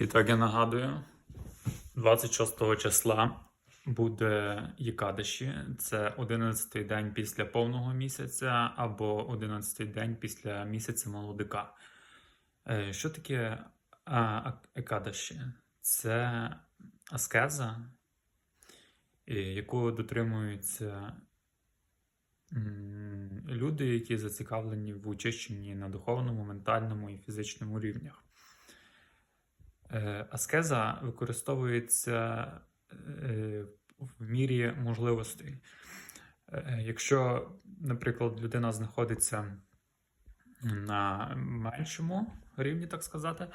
І так я нагадую, 26 числа буде Єкадиші. Це 11-й день після повного місяця або 11-й день після місяця молодика. Е, Що таке Екадаші? Це аскеза, яку дотримуються люди, які зацікавлені в очищенні на духовному, ментальному і фізичному рівнях. Е, Аскеза використовується е, в мірі можливостей. Е, Якщо, наприклад, людина знаходиться на меншому рівні, так сказати,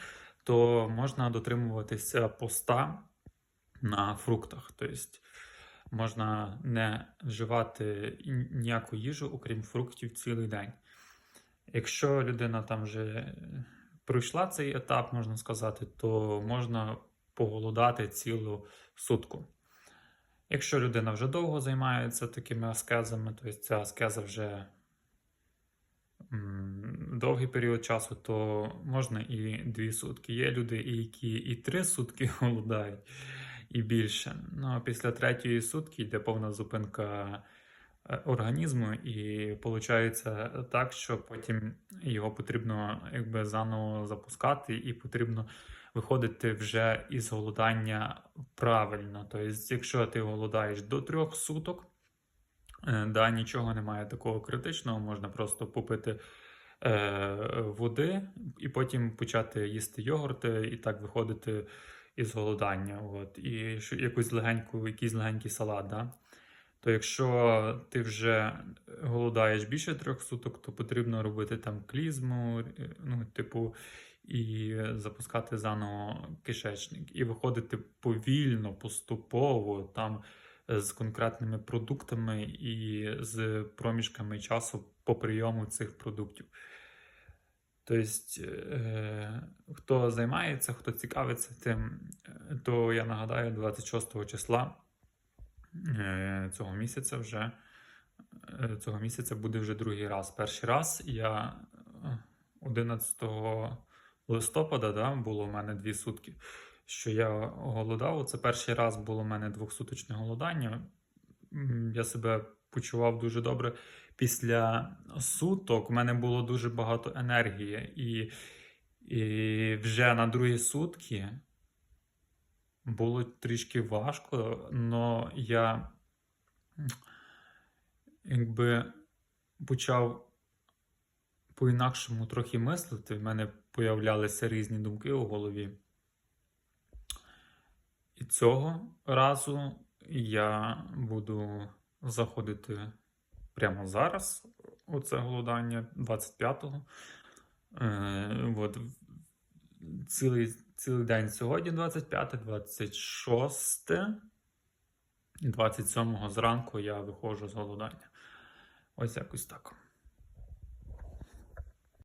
то можна дотримуватися поста на фруктах. Тобто можна не вживати ніяку їжу, окрім фруктів, цілий день. Якщо людина там вже пройшла цей етап, можна сказати, то можна поголодати цілу сутку. Якщо людина вже довго займається такими аскезами, то ця аскеза вже довгий період часу, то можна і дві сутки. Є люди, які і три сутки голодають, і більше. Ну після третьої сутки йде повна зупинка організму, і виходить так, що потім його потрібно якби заново запускати, і потрібно виходити вже із голодання правильно. Тобто, якщо ти голодаєш до трьох суток, е, да, нічого немає такого критичного, можна просто попити е, води і потім почати їсти йогурти і так виходити із голодання. От, і якусь легеньку, якийсь легенький салат. Да? То якщо ти вже голодаєш більше трьох суток, то потрібно робити там клізму, е, ну, типу, і запускати заново кишечник, і виходити повільно, поступово, там е, з конкретними продуктами і з проміжками часу по прийому цих продуктів. Тобто, е, хто займається, хто цікавиться тим, то я нагадаю, 26 числа цього місяця вже е, цього місяця буде вже другий раз. Перший раз я е, 11 листопада да, було в мене дві сутки, що я голодав. Це перший раз було в мене двохсуточне голодання. Я себе почував дуже добре. Після суток в мене було дуже багато енергії, і, і вже на другі сутки було трішки важко, але я якби почав по-інакшому трохи мислити. В мене появлялися різні думки у голові. І цього разу я буду заходити прямо зараз у це голодання 25-го. Е, от, цілий, цілий день сьогодні 25, 26, 27 зранку я виходжу з голодання. Ось якось так.